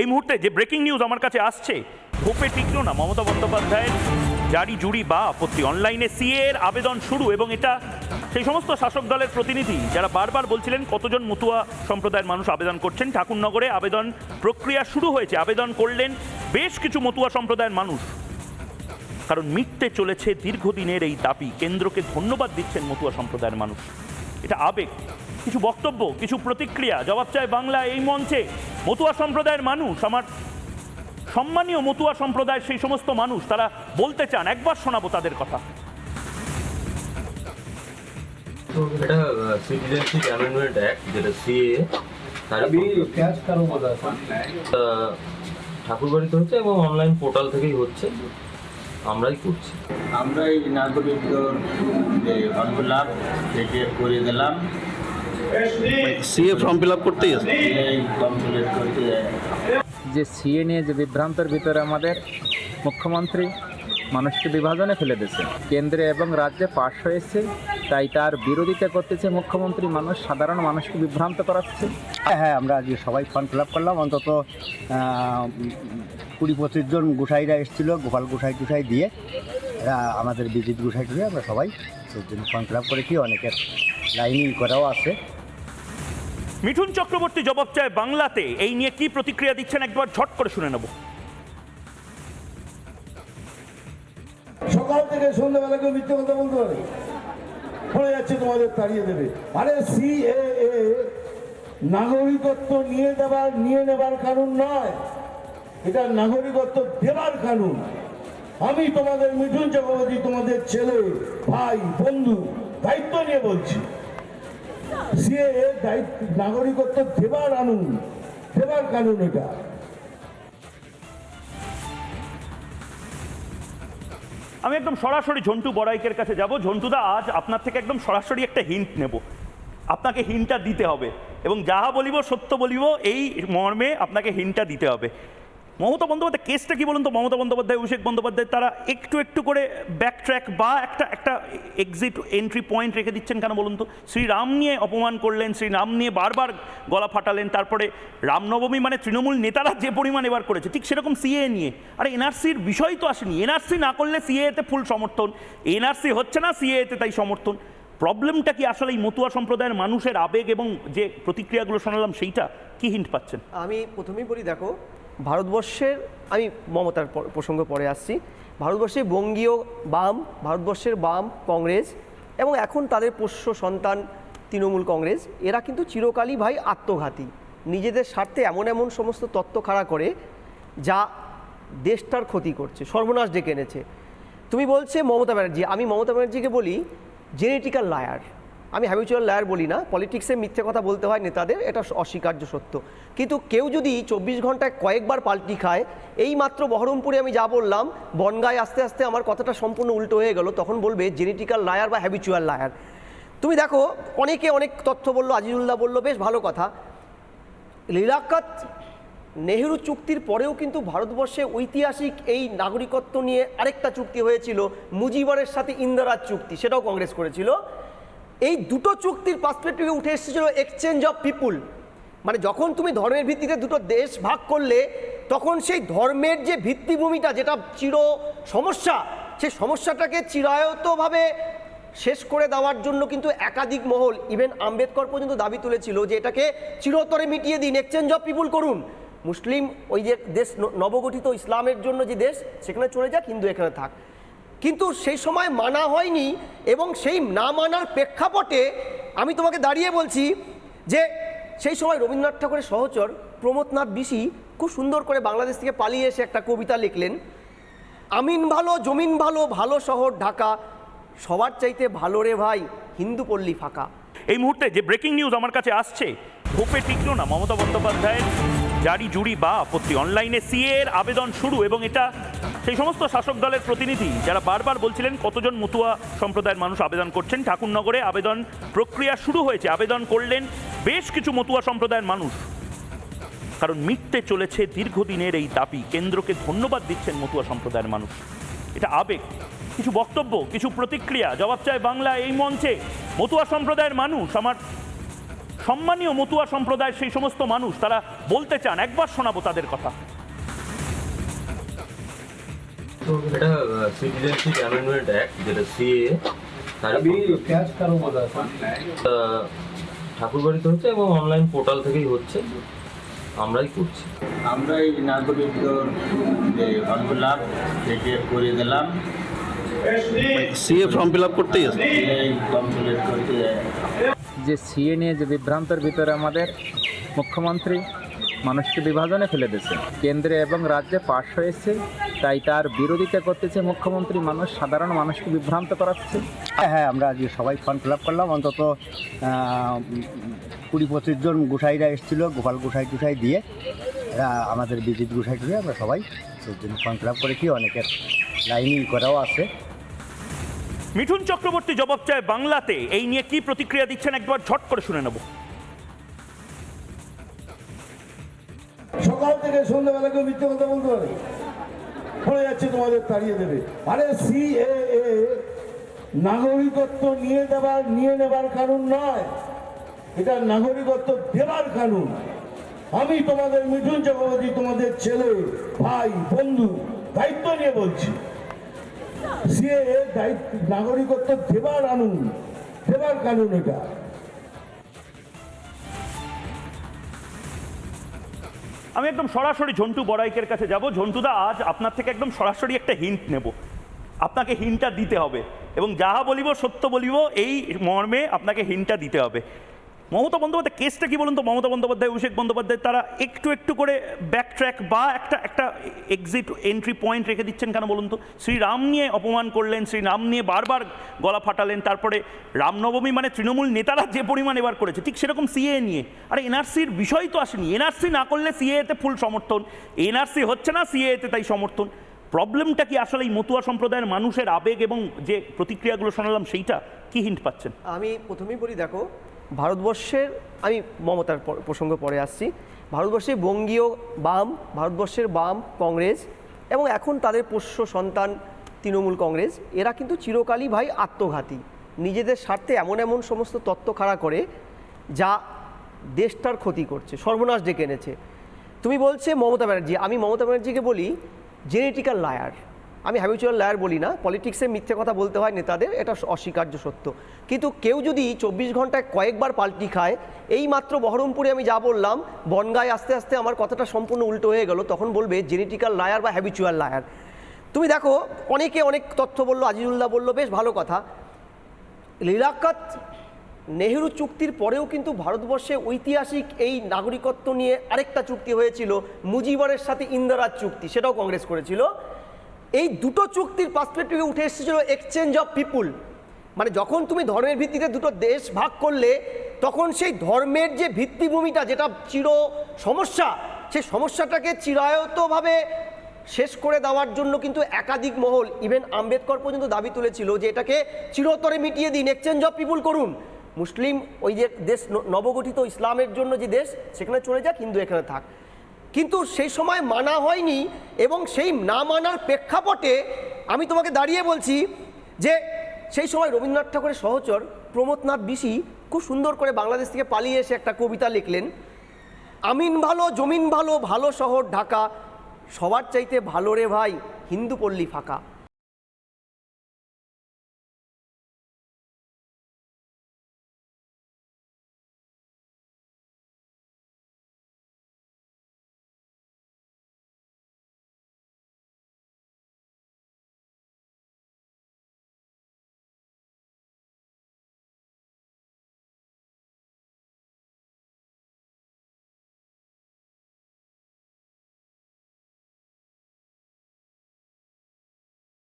এই মুহূর্তে যে ব্রেকিং নিউজ আমার কাছে আসছে, ভোপে টিকলো না মমতা বন্দ্যোপাধ্যায়ের জারি জুড়ি বা আপত্তি। অনলাইনে সিএ এর আবেদন শুরু এবং এটা সেই সমস্ত শাসক দলের প্রতিনিধি যারা বারবার বলছিলেন কতজন মতুয়া সম্প্রদায়ের মানুষ আবেদন করছেন, ঠাকুরনগরে আবেদন প্রক্রিয়া শুরু হয়েছে। আবেদন করলেন বেশ কিছু মতুয়া সম্প্রদায়ের মানুষ। কারণ মিটতে চলেছে দীর্ঘদিনের এই দাবি। কেন্দ্রকে ধন্যবাদ দিচ্ছেন মতুয়া সম্প্রদায়ের মানুষ। এটা আবেগ, কিছু বক্তব্য, কিছু প্রতিক্রিয়া। জবাব চায় বাংলা এই মঞ্চে। মতুয়া সম্প্রদায়ের মানুষ আমার সম্মানীয় মতুয়া সম্প্রদায়ের সেই সমস্ত মানুষ তারা বলতে চান একবার শোনাবো তাদের কথা। তো এটা সিটিজেনশিপ অ্যামেন্ডমেন্ট ঠাকুর বাড়িতে হচ্ছে এবং অনলাইন পোর্টাল থেকেই হচ্ছে। আমরাই করছি। আমরা এই নাগরিক যে অল্প লাভ করে দিলাম সিএ ফর্ম ফিল আপ করতেই যে সিএ নিয়ে যে বিভ্রান্তের ভিতরে আমাদের মুখ্যমন্ত্রী মানুষকে বিভাজনে ফেলে দিয়েছে কেন্দ্রে এবং রাজ্যে পাশ হয়েছে তাই তার বিরোধিতা করতেছে মুখ্যমন্ত্রী মানুষ সাধারণ মানুষকে বিভ্রান্ত করাচ্ছে। হ্যাঁ হ্যাঁ আমরা আজকে সবাই ফর্ম ফিল আপ করলাম অন্তত কুড়ি পঁচিশ জন গোসাইরা এসেছিল গোপাল গোসাই টুসাই দিয়ে আমাদের বিজিত গোসাই টুসাই আমরা সবাই এর জন্য ফর্ম ফিল আপ করেছি অনেকের লাইনিং করাও আছে। মিঠুন চক্রবর্তী জবাব চায় বাংলাতে। এই নিয়ে কি প্রতিক্রিয়া দিচ্ছেন একবার ঝট করে শুনে নেব। সকাল থেকে সন্ধ্যাবেলা কেউ মিথ্যে কথা বলতে পারে। পড়ে যাচ্ছে তোমাদের, তাড়িয়ে দেবে। আরে সি এ নাগরিকত্ব নিয়ে দেবার, নিয়ে নেবার কানুন নয়। এটা নাগরিকত্ব দেবার কানুন। আমি তোমাদের মিঠুন চক্রবর্তী, তোমাদের ছেলে, ভাই, বন্ধু, দায়িত্ব নিয়ে বলছি। সিএ দায়িত্ব, নাগরিকত্ব দেবার আনুন, দেবার কানুন এটা। আমি একদম সরাসরি ঝন্টু বড়াইকের কাছে যাব। ঝন্টুদা, আজ আপনার থেকে একদম সরাসরি একটা হিন্ট নেব। আপনাকে হিন্টটা দিতে হবে এবং যাহা বলিব সত্য বলিব, এই মর্মে আপনাকে হিন্টটা দিতে হবে। মমতা বন্দ্যোপাধ্যায়, কেসটা কি বলুন তো? মমতা বন্দ্যোপাধ্যায়, অভিষেক বন্দ্যোপাধ্যায়, তারা একটু একটু করে ব্যাক ট্র্যাক বা একটা একটা এক্সিট এন্ট্রি পয়েন্ট রেখে দিচ্ছেন কেন বলুন তো? শ্রীরাম নিয়ে অপমান করলেন, শ্রীরাম নিয়ে বারবার গলা ফাটালেন, তারপরে রামনবমী মানে তৃণমূল নেতারা যে পরিমাণ এবার করেছে, ঠিক সেরকম সিএ নিয়ে। আরে এনআরসির বিষয় তো আসেনি। এনআরসি না করলে সিএতে ফুল সমর্থন এনআরসি হচ্ছে না সিএতে তাই সমর্থন। প্রবলেমটা কি আসলে এই মতুয়া সম্প্রদায়ের মানুষের আবেগ এবং যে প্রতিক্রিয়াগুলো শোনালাম, সেইটা কি হিন্ট পাচ্ছেন? আমি প্রথমেই বলি, দেখো ভারতবর্ষের, আমি মমতার প্রসঙ্গ পরে আসছি। ভারতবর্ষে বঙ্গীয় বাম, ভারতবর্ষের বাম কংগ্রেস এবং এখন তাদের পোষ্য সন্তান তৃণমূল কংগ্রেস, এরা কিন্তু চিরকালই ভাই আত্মঘাতী। নিজেদের স্বার্থে এমন এমন সমস্ত তত্ত্ব খাড়া করে যা দেশটার ক্ষতি করছে, সর্বনাশ ডেকে এনেছে। তুমি বলছে মমতা ব্যানার্জি, আমি মমতা ব্যানার্জিকে বলি, জেনেটিক্যাল লায়ার। আমি হ্যাবিচুয়াল লায়ার বলি না পলিটিক্সে মিথ্যে কথা বলতে হয় নেতাদের, এটা অস্বীকার্য সত্য। কিন্তু কেউ যদি চব্বিশ ঘন্টায় কয়েকবার পাল্টি খায় এই মাত্র বহরমপুরে আমি যা বললাম, বনগায় আস্তে আস্তে আমার কথাটা সম্পূর্ণ উল্টো হয়ে গেল, তখন বলবে জেনেটিক্যাল লায়ার বা হ্যাবিচুয়াল লায়ার তুমি দেখো, অনেকে অনেক তথ্য বলল, আজিজুল্লাহ বলল, বেশ ভালো কথা। লিলাকাত নেহেরু চুক্তির পরেও কিন্তু ভারতবর্ষে ঐতিহাসিক এই নাগরিকত্ব নিয়ে আরেকটা চুক্তি হয়েছিল, মুজিবরের সাথে ইন্দিরাজ চুক্তি, সেটাও কংগ্রেস করেছিল। এই দুটো চুক্তির পার্সপেক্টিভে উঠে এসেছিল এক্সচেঞ্জ অফ পিপুল মানে যখন তুমি ধর্মের ভিত্তিতে দুটো দেশ ভাগ করলে, তখন সেই ধর্মের যে ভিত্তিভূমিটা যেটা চির সমস্যা, সেই সমস্যাটাকে চিরায়তভাবে শেষ করে দেওয়ার জন্য কিন্তু একাধিক মহল ইভেন আম্বেদকর পর্যন্ত দাবি তুলেছিল যে এটাকে চিরতরে মিটিয়ে দিন এক্সচেঞ্জ অফ পিপুল করুন। মুসলিম ওই যে দেশ নবগঠিত ইসলামের জন্য যে দেশ, সেখানে চলে যাক, হিন্দু এখানে থাক। কিন্তু সেই সময় মানা হয়নি এবং সেই না মানার প্রেক্ষাপটে আমি তোমাকে দাঁড়িয়ে বলছি যে সেই সময় রবীন্দ্রনাথ ঠাকুরের সহচর প্রমোদনাথ বিশি খুব সুন্দর করে বাংলাদেশ থেকে পালিয়ে এসে একটা কবিতা লিখলেন, আমিন ভালো, জমিন ভালো ভালো শহর ঢাকা, সবার চাইতে ভালো রে ভাই, হিন্দু পল্লী ফাঁকা। এই মুহূর্তে যে ব্রেকিং নিউজ আমার কাছে আসছে, ভোপে টিকলো না মমতা বন্দ্যোপাধ্যায়ের জারি জুড়ি বা আপত্তি। অনলাইনে সিএ এর আবেদন শুরু এবং এটা সেই সমস্ত শাসক দলের প্রতিনিধি যারা বারবার বলছিলেন কতজন মতুয়া সম্প্রদায়ের মানুষ আবেদন করছেন, ঠাকুরনগরে আবেদন প্রক্রিয়া শুরু হয়েছে, আবেদন করলেন বেশ কিছু মতুয়া সম্প্রদায়ের মানুষ। কারণ মিটতে চলেছে দীর্ঘদিনের এই দাবি, কেন্দ্রকে ধন্যবাদ দিচ্ছেন মতুয়া সম্প্রদায়ের মানুষ। এটা আবেগ, কিছু বক্তব্য, কিছু প্রতিক্রিয়া, জবাব চায় বাংলা এই মঞ্চে। মতুয়া সম্প্রদায়ের মানুষ, আমার সম্মানীয় মতুয়া সম্প্রদায়ের সেই সমস্ত মানুষ, তারা বলতে চান, একবার শোনাবো তাদের কথা। তো এটা সিটিজেনশিপ অ্যামেন্ডমেন্ট অ্যাক্ট যেটা সিএ তার ঠাকুরবাড়িতে হচ্ছে এবং অনলাইন পোর্টাল থেকেই হচ্ছে। আমরাই করছি। আমরা এই নাগরিকদের যে ফর্মুলা সেটি করে দিলাম। সিএ ফর্ম ফিল আপ করতেই যে সিএ নিয়ে যে বিভ্রান্তের ভিতরে আমাদের মুখ্যমন্ত্রী মানুষকে বিভাজনে ফেলে দিয়েছে। কেন্দ্রে এবং রাজ্যে পাশ হয়েছে তাই তার বিরোধিতা করতেছে মুখ্যমন্ত্রী মানুষ সাধারণ মানুষকে বিভ্রান্ত করাচ্ছে। হ্যাঁ হ্যাঁ আমরা আজকে সবাই ফর্ম ফিল আপ করলাম অন্তত কুড়ি পঁচিশ জন গোসাইরা এসেছিল গোপাল গোসাই টুসাই দিয়ে এরা আমাদের বিজিত গোসাই টুসাই আমরা সবাই সেই জন্য ফর্ম ফিল আপ করেছি অনেকের লাইনিং করাও আছে। মিঠুন চক্রবর্তী জবাব চায় বাংলাতে এই নিয়ে কি প্রতিক্রিয়া দিচ্ছেন একবার ঝট করে শুনে নেব। সকাল থেকে সন্ধ্যাবেলা কেউ মিথ্যে কথা বলতে পারে। পড়ে যাচ্ছে, তোমাদের তাড়িয়ে দেবে। আরে সি এ নাগরিকত্ব নিয়ে দেবার নিয়ে নেবার কানুন নয়। এটা নাগরিকত্ব দেবার কানুন। আমি তোমাদের মিঠুন চক্রবর্তী, তোমাদের ছেলে, ভাই, বন্ধু, দায়িত্ব নিয়ে বলছি। সিএ দায়িত্ব, নাগরিকত্ব দেবার আনুন। দেবার কানুন এটা। আমি একদম সরাসরি ঝন্টু বড়াইকের কাছে যাব। ঝন্টুদা, আজ আপনার থেকে একদম সরাসরি একটা হিন্ট নেব। আপনাকে হিন্টটা দিতে হবে এবং যাহা বলিব সত্য বলিব, এই মর্মে আপনাকে হিন্টটা দিতে হবে। মমতা বন্দ্যোপাধ্যায়, কেসটা কি বলুন তো? মমতা বন্দ্যোপাধ্যায়, অভিষেক বন্দ্যোপাধ্যায়, তারা একটু একটু করে ব্যাক ট্র্যাক বা একটা একটা এক্সিট এন্ট্রি পয়েন্ট রেখে দিচ্ছেন কেন বলুন তো? শ্রীরাম নিয়ে অপমান করলেন, শ্রীরাম নিয়ে বারবার গলা ফাটালেন, তারপরে রামনবমী মানে তৃণমূল নেতারা যে পরিমাণ এবার করেছে, ঠিক সেরকম সিএ নিয়ে। আরে এনআরসির বিষয় তো আসেনি। এনআরসি না করলে সিএতে ফুল সমর্থন। এনআরসি হচ্ছে না সিএতে তাই সমর্থন। প্রবলেমটা কি আসলে এই মতুয়া সম্প্রদায়ের মানুষের আবেগ এবং যে প্রতিক্রিয়াগুলো শোনালাম, সেইটা কি হিন্ট পাচ্ছেন? আমি প্রথমেই বলি, দেখো ভারতবর্ষের, আমি মমতার প্রসঙ্গ পরে আসছি ভারতবর্ষে বঙ্গীয় বাম, ভারতবর্ষের বাম কংগ্রেস এবং এখন তাদের পোষ্য সন্তান তৃণমূল কংগ্রেস, এরা কিন্তু চিরকালই ভাই আত্মঘাতী। নিজেদের স্বার্থে এমন এমন সমস্ত তত্ত্ব খাড়া করে যা দেশটার ক্ষতি করছে, সর্বনাশ ডেকে এনেছে। তুমি বলছে মমতা ব্যানার্জি, আমি মমতা ব্যানার্জিকে বলি জেনেটিক্যাল লায়ার আমি হ্যাবিচুয়াল লায়ার বলি না পলিটিক্সে মিথ্যে কথা বলতে হয় নেতাদের, এটা অস্বীকার্য সত্য। কিন্তু কেউ যদি চব্বিশ ঘন্টায় কয়েকবার পাল্টি খায় এই মাত্র বহরমপুরে আমি যা বললাম, বনগায় আস্তে আস্তে আমার কথাটা সম্পূর্ণ উল্টো হয়ে গেল, তখন বলবে জেনেটিক্যাল লায়ার বা হ্যাবিচুয়াল লায়ার তুমি দেখো, অনেকে অনেক তথ্য বলল, আজিজুল্লাহ বলল, বেশ ভালো কথা। লিলাকাত নেহেরু চুক্তির পরেও কিন্তু ভারতবর্ষে ঐতিহাসিক এই নাগরিকত্ব নিয়ে আরেকটা চুক্তি হয়েছিল, মুজিবরের সাথে ইন্দিরাজ চুক্তি, সেটাও কংগ্রেস করেছিল। এই দুটো চুক্তির পার্সপেক্টিভে উঠে এসেছিল এক্সচেঞ্জ অফ পিপুল মানে যখন তুমি ধর্মের ভিত্তিতে দুটো দেশ ভাগ করলে, তখন সেই ধর্মের যে ভিত্তিভূমিটা যেটা চির সমস্যা সেই সমস্যাটাকে চিরায়তভাবে শেষ করে দেওয়ার জন্য কিন্তু একাধিক মহল ইভেন আম্বেদকর পর্যন্ত দাবি তুলেছিল যে এটাকে চিরতরে মিটিয়ে দিন এক্সচেঞ্জ অফ পিপুল করুন। মুসলিম ওই যে দেশ নবগঠিত ইসলামের জন্য যে দেশ, সেখানে চলে যাক, হিন্দু এখানে থাক। কিন্তু সেই সময় মানা হয়নি এবং সেই না মানার প্রেক্ষাপটে আমি তোমাকে দাঁড়িয়ে বলছি যে সেই সময় রবীন্দ্রনাথ ঠাকুরের সহচর প্রমোদনাথ বিশি খুব সুন্দর করে বাংলাদেশ থেকে পালিয়ে এসে একটা কবিতা লিখলেন, আমিন ভালো, জমিন ভালো ভালো শহর ঢাকা, সবার চাইতে ভালো রে ভাই হিন্দু পল্লী ফাঁকা।